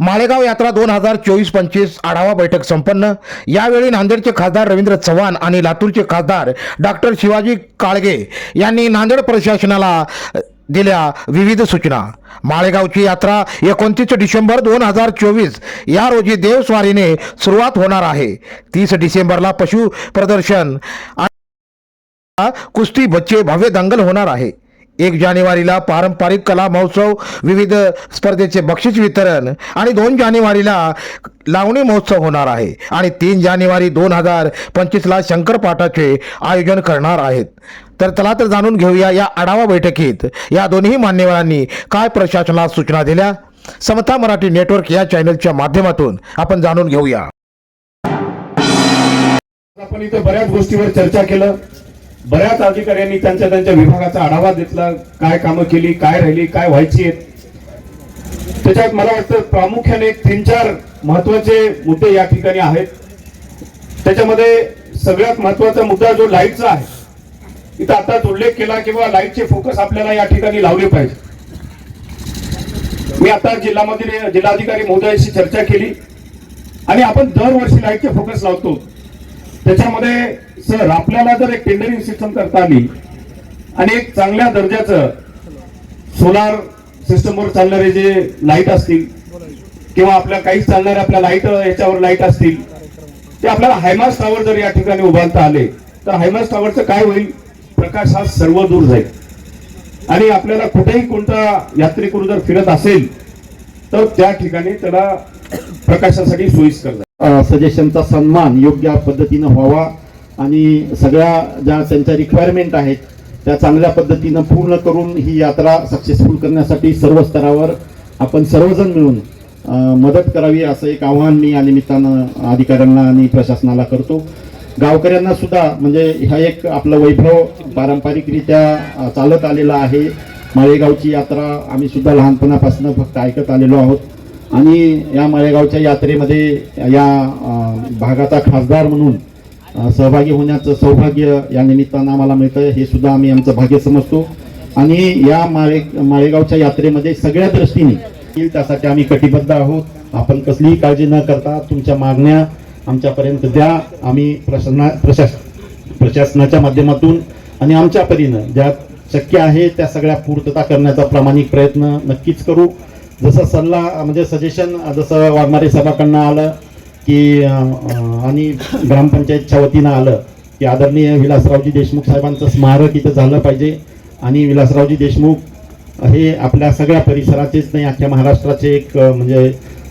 माळेगाव यात्रा दोन हजार चोवीस पंचवीस आढावा बैठक संपन्न. यावेळी नांदेडचे खासदार रवींद्र चव्हाण आणि लातूरचे खासदार डॉक्टर शिवाजी काळगे यांनी नांदेड प्रशासनाला दिल्या विविध सूचना. माळेगावची यात्रा एकोणतीस डिसेंबर दोन हजार चोवीस या रोजी देवस्वारीने सुरुवात होणार आहे. तीस डिसेंबरला पशु प्रदर्शन कुस्ती बच्चे भव्य दंगल होणार आहे. एक जानेवारीला पारंपरिक कला महोत्सव विविध स्पर्धेचे बक्षीस वितरण आणि दोन जानेवारीला लावणी महोत्सव होणार आहे. आणि तीन जानेवारी दोन हजार पंचवीसला शंकरपाठाचे आयोजन करणार आहेत. तर चला तर जाणून घेऊया या आढावा बैठकीत या दोन्ही मान्यवरांनी काय प्रशासनास सूचना दिल्या. समता मराठी नेटवर्क या चॅनलच्या माध्यमातून आपण जाणून घेऊया. आपण इथे बऱ्याच गोष्टीवर चर्चा केलं. बऱ्याच अधिकाऱ्यांनी त्यांच्या त्यांच्या विभागाचा आढावा घेतला काय कामं केली काय राहिली काय व्हायची आहेत. त्याच्यात मला वाटतं प्रामुख्याने तीन चार महत्त्वाचे मुद्दे या ठिकाणी आहेत. त्याच्यामध्ये सगळ्यात महत्त्वाचा मुद्दा जो लाईटचा आहे इथं आताच उल्लेख केला किंवा लाईटचे फोकस आपल्याला या ठिकाणी लावले पाहिजे. मी आता जिल्हामध्ये जिल्हाधिकारी महोदयाशी चर्चा केली आणि आपण दरवर्षी लाईटचे फोकस लावतो. त्याच्यामध्ये सर आपल्याला जर एक टेंडरिंग सिस्टम करता आली आणि एक चांगल्या दर्जाचं सोलार सिस्टमवर चालणारे जे लाइट असतील किंवा आपल्या काही चालणारे आपल्या लाइट याच्यावर लाइट असतील ते आपल्याला हायमास टावर जर या ठिकाणी उभारता आले तर हायमास टावरचं काय होईल? प्रकाश हा सर्व दूर जाईल. आणि आपल्याला कुठेही कोणता यात्रेकरू जर फिरत असेल तर त्या ठिकाणी त्याला प्रकाशासाठी सोयीस्कर जाईल. सजेशनचा सन्मान योग्य पद्धतीनं व्हावा. आणि सगळ्या ज्या त्यांच्या रिक्वायरमेंट आहेत त्या चांगल्या पद्धतीनं पूर्ण करून ही यात्रा सक्सेसफुल करण्यासाठी सर्व स्तरावर आपण सर्वजण मिळून मदत करावी असं एक आव्हान मी या निमित्तानं अधिकाऱ्यांना आणि प्रशासनाला करतो. गावकऱ्यांना सुद्धा म्हणजे हा एक आपलं वैभव पारंपरिकरित्या चालत आलेला आहे. माळेगावची यात्रा आम्ही सुद्धा लहानपणापासून फक्त ऐकत आलेलो आहोत. आणि या माळेगावच्या यात्रेमध्ये या भागाचा खासदार म्हणून सहभागी होण्याचं सौभाग्य या निमित्तानं आम्हाला मिळतं हे सुद्धा आम्ही आमचं भाग्य समजतो. आणि या माळे माळेगावच्या यात्रेमध्ये सगळ्या दृष्टीने येईल त्यासाठी आम्ही कटिबद्ध आहोत. आपण कसलीही काळजी न करता तुमच्या मागण्या आमच्यापर्यंत द्या. आम्ही प्रशासना प्रशास प्रशासनाच्या माध्यमातून आणि आमच्या परीनं ज्या शक्य आहे त्या सगळ्या पूर्तता करण्याचा प्रामाणिक प्रयत्न नक्कीच करू. जसं सल्ला म्हणजे सजेशन जसं वाघमारे सभाकडनं आलं की आणि ग्रामपंचायतच्या वतीनं आलं की आदरणीय विलासरावजी देशमुख साहेबांचं स्मारक इथं झालं पाहिजे. आणि विलासरावजी देशमुख हे आपल्या सगळ्या परिसराचेच नाही अख्ख्या महाराष्ट्राचे एक म्हणजे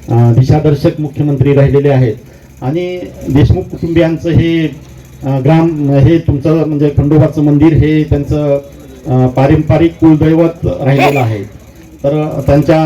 दिशादर्शक मुख्यमंत्री राहिलेले आहेत. आणि देशमुख कुटुंबियांचं हे ग्राम हे तुमचं म्हणजे खंडोबाचं मंदिर हे त्यांचं पारंपरिक कुलदैवत राहिलेलं आहे. तर त्यांच्या